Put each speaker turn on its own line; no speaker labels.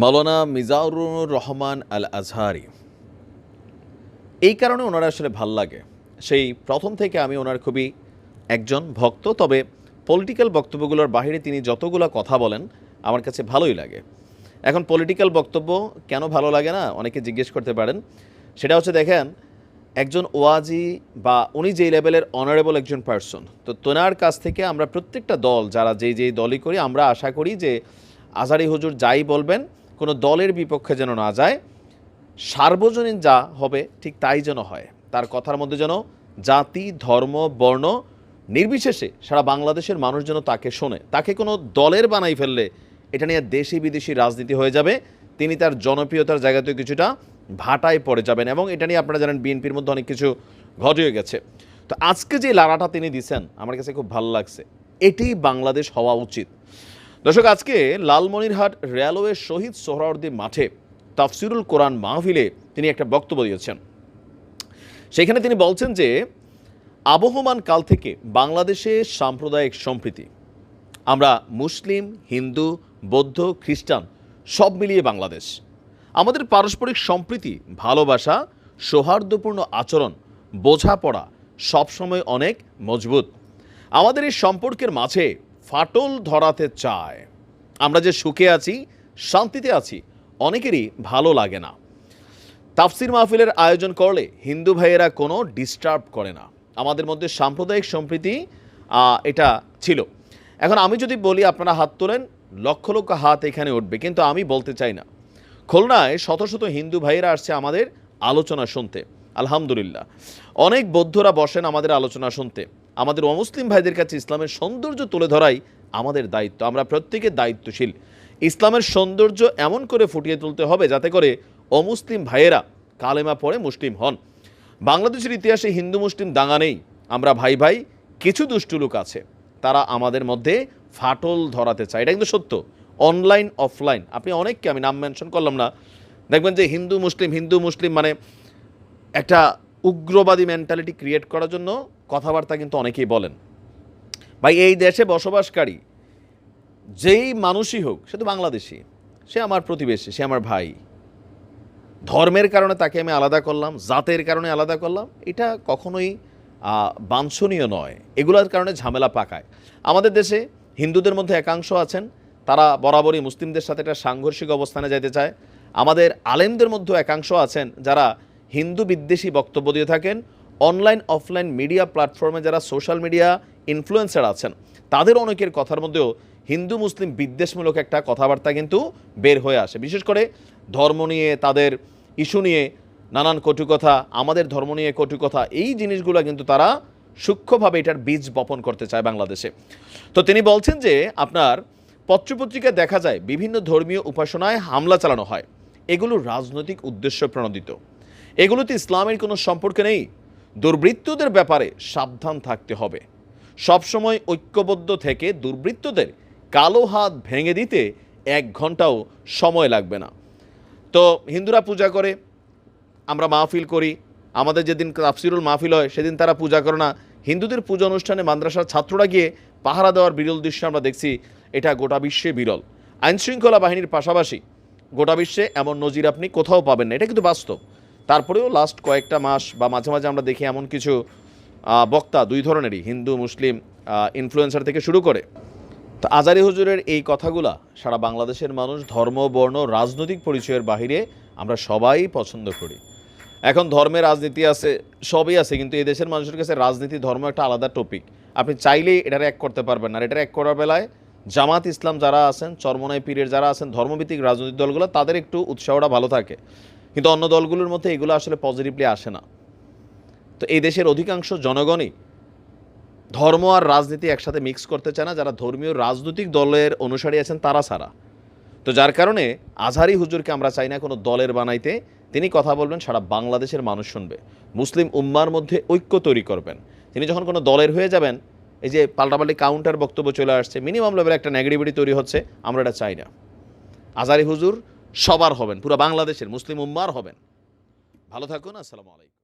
মাওলানা মিজাউরুর রহমান আল আজহারি এই কারণে ওনারা আসলে ভালো লাগে। সেই প্রথম থেকে আমি ওনার খুবই একজন ভক্ত, তবে পলিটিক্যাল বক্তব্যগুলোর বাইরে তিনি যতগুলো কথা বলেন, আমার কাছে ভালোই লাগে। এখন পলিটিক্যাল বক্তব্য কেন ভালো লাগে না, অনেকে জিজ্ঞেস করতে পারেন। সেটা হচ্ছে দেখেন, একজন ওয়াজি বা উনি যেই লেভেলের অনারেবল একজন পার্সন তো তোনার কাছ থেকে আমরা প্রত্যেকটা দল, যারা যেই যেই দলই করি, আমরা আশা করি যে আজারি হুজুর যাই বলবেন কোনো দলের বিপক্ষে যেন না যায়, সার্বজনীন যা হবে ঠিক তাই যেন হয়। তার কথার মধ্যে যেন জাতি, ধর্ম, বর্ণ নির্বিশেষে সারা বাংলাদেশের মানুষ যেন তাকে শোনে। তাকে কোনো দলের বানাই ফেললে এটা নিয়ে দেশি বিদেশি রাজনীতি হয়ে যাবে। তিনি তার জনপ্রিয়তার জায়গাতেও কিছুটা ভাটায় পড়ে যাবেন এবং এটা নিয়ে আপনারা জানেন বিএনপির মধ্যে অনেক কিছু ঘটে গেছে। তো আজকে যে লাড়াটা তিনি দিছেন, আমার কাছে খুব ভালো লাগছে। এটি বাংলাদেশ হওয়া উচিত। দর্শক, আজকে লালমনিরহাট রেলওয়ে শহীদ সোহরাওয়ার্দী মাঠে তাফসিরুল কোরআন মাহফিলে তিনি একটা বক্তব্য দিয়েছেন। সেখানে তিনি বলছেন যে, আবহমান কাল থেকে বাংলাদেশে সাম্প্রদায়িক সম্প্রীতি, আমরা মুসলিম, হিন্দু, বৌদ্ধ, খ্রিস্টান সব মিলিয়ে বাংলাদেশ। আমাদের পারস্পরিক সম্প্রীতি, ভালোবাসা, সৌহার্দ্যপূর্ণ আচরণ, বোঝাপড়া সবসময় অনেক মজবুত। আমাদের এই সম্পর্কের মাঝে ফাটল ধরাতে চায়। আমরা যে সুখে আছি, শান্তিতে আছি, অনেকেরই ভালো লাগে না। তাফসির মাহফিলের আয়োজন করলে হিন্দু ভাইয়েরা কোনো ডিস্টার্ব করে না। আমাদের মধ্যে সাম্প্রদায়িক সম্প্রীতি এটা ছিল। এখন আমি যদি বলি, আপনারা হাত তোলেন, লক্ষ লক্ষ হাত এখানে উঠবে, কিন্তু আমি বলতে চাই না। খুলনায় শত শত হিন্দু ভাইয়েরা আসছে আমাদের আলোচনা শুনতে। আলহামদুলিল্লাহ। অনেক বৌদ্ধরা বসেন আমাদের আলোচনা শুনতে। আমাদের অমুসলিম ভাইদের কাছে ইসলামের সৌন্দর্য তুলে ধরাই আমাদের দায়িত্ব। আমরা প্রত্যেকে দায়িত্বশীল। ইসলামের সৌন্দর্য এমন করে ফুটিয়ে তুলতে হবে যাতে করে অমুসলিম ভাইয়েরা কালেমা পড়ে মুসলিম হন। বাংলাদেশের ইতিহাসে হিন্দু, মুসলিম দাঙ্গা নেই। আমরা ভাই ভাই, কিছু দুষ্টু লোক আছে। তারা আমাদের মধ্যে ফাটল ধরাতে চায়। এটা কিন্তু সত্য। Online, offline. আপনি অনেককে আমি নাম মেনশন করলাম না। দেখবেন যে হিন্দু, মুসলিম হিন্দু, মুসলিম মানে একটা উগ্রবাদী মেন্টালিটি ক্রিয়েট করার জন্য কথাবার্তা কিন্তু অনেকেই বলেন। ভাই, এই দেশে বসবাসকারী যেই মানুষই হোক, সে তো বাংলাদেশি, সে আমার প্রতিবেশী, সে আমার ভাই। ধর্মের কারণে তাকে আমি আলাদা করলাম, জাতের কারণে আলাদা করলাম, এটা কখনোই বাঞ্ছনীয় নয়। এগুলোর কারণে ঝামেলা পাকায়। আমাদের দেশে হিন্দুদের মধ্যে একাংশ আছেন, তারা বরাবরই মুসলিমদের সাথে একটা সাংঘর্ষিক অবস্থানে যেতে চায়। আমাদের আলেমদের মধ্যেও একাংশ আছেন, যারা হিন্দু বিদ্বেষী বক্তব্য দিয়ে থাকেন অনলাইন অফলাইন মিডিয়া প্ল্যাটফর্মে যারা সোশ্যাল মিডিয়া ইনফ্লুয়েন্সার আছেন, তাদের অনেকের কথার মধ্যেও হিন্দু, মুসলিম বিদ্বেষমূলক একটা কথাবার্তা কিন্তু বের হয়ে আসে। বিশেষ করে ধর্ম নিয়ে, তাদের ইস্যু নিয়ে নানান কটু কথা, আমাদের ধর্ম নিয়ে কটু কথা, এই জিনিসগুলো কিন্তু তারা সূক্ষ্মভাবে এটার বীজ বপন করতে চায় বাংলাদেশে। তো তিনি বলছেন যে, আপনার পত্রপত্রিকায় দেখা যায় বিভিন্ন ধর্মীয় উপাসনায় হামলা চালানো হয়। এগুলো রাজনৈতিক উদ্দেশ্য প্রণোদিত। এগুলোতে ইসলামের কোনো সম্পর্ক নেই? দুর্বৃত্তদের ব্যাপারে সাবধান থাকতে হবে। সবসময় ঐক্যবদ্ধ থেকে দুর্বৃত্তদের কালো হাত ভেঙে দিতে এক ঘন্টাও সময় লাগবে না। তো হিন্দুরা পূজা করে, আমরা মাহফিল করি, আমাদের যেদিন তাফসিরুল মাহফিল হয়, সেদিন তারা পূজা করে না। হিন্দুদের পূজা অনুষ্ঠানে মাদ্রাসার ছাত্ররা গিয়ে পাহারা দেওয়ার বিরল দৃশ্য আমরা দেখছি, এটা গোটা বিশ্বে বিরল। আইনশৃঙ্খলা বাহিনীর পাশাপাশি গোটা বিশ্বে এমন নজির আপনি কোথাও পাবেন না, এটা কিন্তু বাস্তব। তারপরেও লাস্ট কয়েকটা মাস বা মাঝে মাঝে আমরা দেখি এমন কিছু বক্তা দুই ধরনেরই, হিন্দু, মুসলিম ইনফ্লুয়েন্সার থেকে শুরু করে। তো আজারি হুজুরের এই কথাগুলা সারা বাংলাদেশের মানুষ ধর্ম, বর্ণ, রাজনৈতিক পরিচয়ের বাহিরে আমরা সবাই পছন্দ করি। এখন ধর্মের রাজনীতি আছে, সবই আছে, কিন্তু এই দেশের মানুষের কাছে রাজনীতি, ধর্ম একটা আলাদা টপিক আপনি চাইলেই এটার এক করতে পারবেন না। এটার এক করার বেলায় জামাত ইসলাম যারা আছেন, চরমনাই পীরের যারা আছেন, ধর্মভিত্তিক রাজনৈতিক দলগুলো, তাদের একটু উৎসাহটা ভালো থাকে। কিন্তু অন্য দলগুলোর মধ্যে এগুলো আসলে পজিটিভলি আসে না। তো এই দেশের অধিকাংশ জনগণই ধর্ম আর রাজনীতি একসাথে মিক্স করতে চায় না, যারা ধর্মীয় রাজনৈতিক দলের অনুসারী আছেন তারা ছাড়া। তো যার কারণে আজহারি হুজুরকে আমরা চাই না কোনো দলের বানাইতে, তিনি কথা বলবেন, সারা বাংলাদেশের মানুষ শুনবে। মুসলিম উম্মার মধ্যে ঐক্য তৈরি করবেন। তিনি যখন কোনো দলের হয়ে যাবেন, এই যে পাল্টাপাল্টি কাউন্টার বক্তব্য চলে আসছে মিনিমাম লেভেলে একটা নেগেটিভিটি তৈরি হচ্ছে, আমরা এটা চাই না। আজহারি হুজুর সবার হবেন পুরো বাংলাদেশের মুসলিম উম্মার হবেন। ভালো থাকুন আসসালামু আলাইকুম।